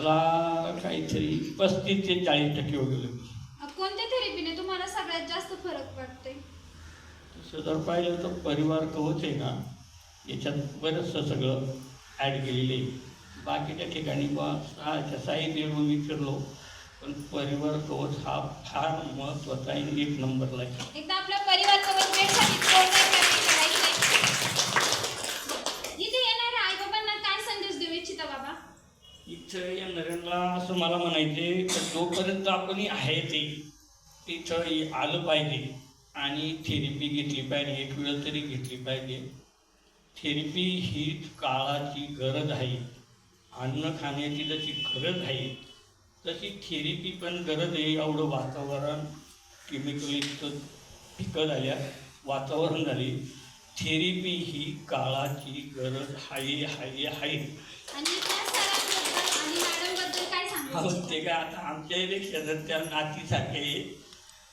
मला काहीतरी पस्तीस ते चाळीस टक्के वगैरे. कोणत्या थेरपीने तुम्हाला सगळ्यात जास्त फरक पडते तसं जर पाहिलं तर परिवार कवच आहे ना याच्यात बरंचसं सगळं ॲड केलेलं आहे. बाकीच्या ठिकाणी बा सहाच्या साहित्य मी फिरलो पण परिवार कवच हा फार महत्त्वाचा आहे. एक नंबरला आहे. एकदा आपल्या परिवार कवच भेटसाठी असं मला म्हणायचे तर जोपर्यंत आपण आहे ते तिथं आलं पाहिजे आणि थेरपी घेतली पाहिजे एक वेळ तरी घेतली पाहिजे. थेरपी ही काळाची गरज आहे. अन्न खाण्याची जशी गरज आहे तशी थेरपी पण गरज आहे. एवढं वातावरण केमिकलयुक्त पिकं झाल्या वातावरण झाले. थेरपी ही काळाची गरज आहे आहे आहे. मॅडमबद्दल ते काय आता आमच्या इलेक्शन त्या नातीसारखे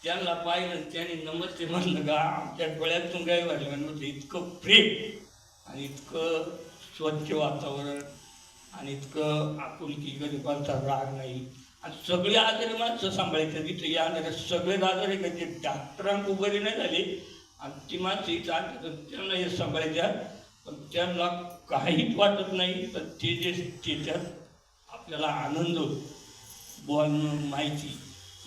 त्यांना पाहिलं त्याने नमस्ते म्हणलं का आमच्या डोळ्यातून काय वाटलं नव्हतं इतकं प्रेम आणि इतकं स्वच्छ वातावरण आणि इतकं आपुलकी गरिबांचा राग नाही. आणि सगळे आजारी माणसं सांभाळायचं तिथे येणारे सगळे आजारी का ते डॉक्टरांक उभारी नाही झाले. आणि ती माणसं इथं त्यांना हे सांभाळायच्या पण त्यांना काहीच वाटत नाही तर ते जे त्याच्यात आपल्याला आनंद बोलणं माहिती.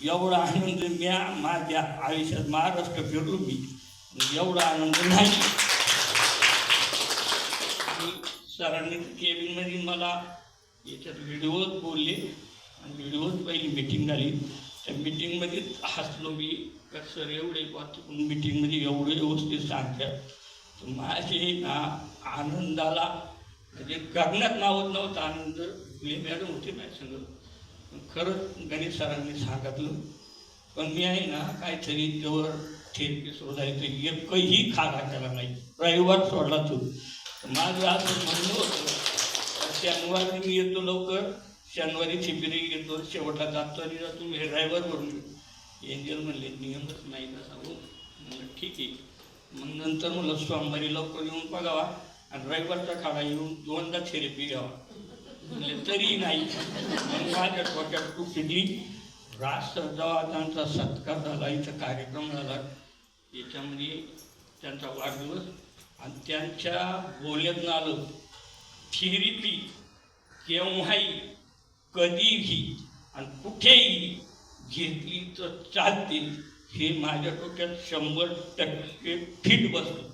एवढा आनंद म्या माझ्या आयुष्यात महाराष्ट्र फिरलो मी. एवढा आनंद नाही. सरांनी केबिनमध्ये मला याच्यात व्हिडिओत बोलले. आणि व्हिडिओत पहिली मीटिंग झाली. त्या मिटिंगमध्ये हसलो मी. का सर एवढे वाचून मीटिंगमध्ये एवढे व्यवस्थित सांगतात. माझे ना आनंदाला म्हणजे गगनात मावत नव्हता. आनंद फुले मॅडम होते मॅच संग खरंच गणेश सरांनी सांगितलं. पण मी आहे ना काहीतरी जवळ थेरपी शोधायचं एकही खागा केला नाही. रविवार सोडला तो. तर माझं आज म्हणणं होतं शनिवारी मी येतो लवकर. शनिवारी शिबिरी येतो शेवटला जातो आणि जातो. मी ड्रायव्हरवरून एंजल म्हणले नियमच नाही का सांगू म्हणलं ठीक आहे. मग नंतर म्हणलं सोमवारी लवकर येऊन बघावा. आणि रविवारचा खाडा येऊन दोनदा थेरपी घ्यावा म्हणले तरी नाही. मग माझ्या डोक्यात खूप फिरली राज सत्कार झाला इथं कार्यक्रम झाला. याच्यामध्ये त्यांचा वाढदिवस आणि त्यांच्या बोलण्यातून आलं थेरपी केव्हाही कधीही आणि कुठेही घेतली तर चालते हे माझ्या डोक्यात शंभर टक्के फिट बसलं.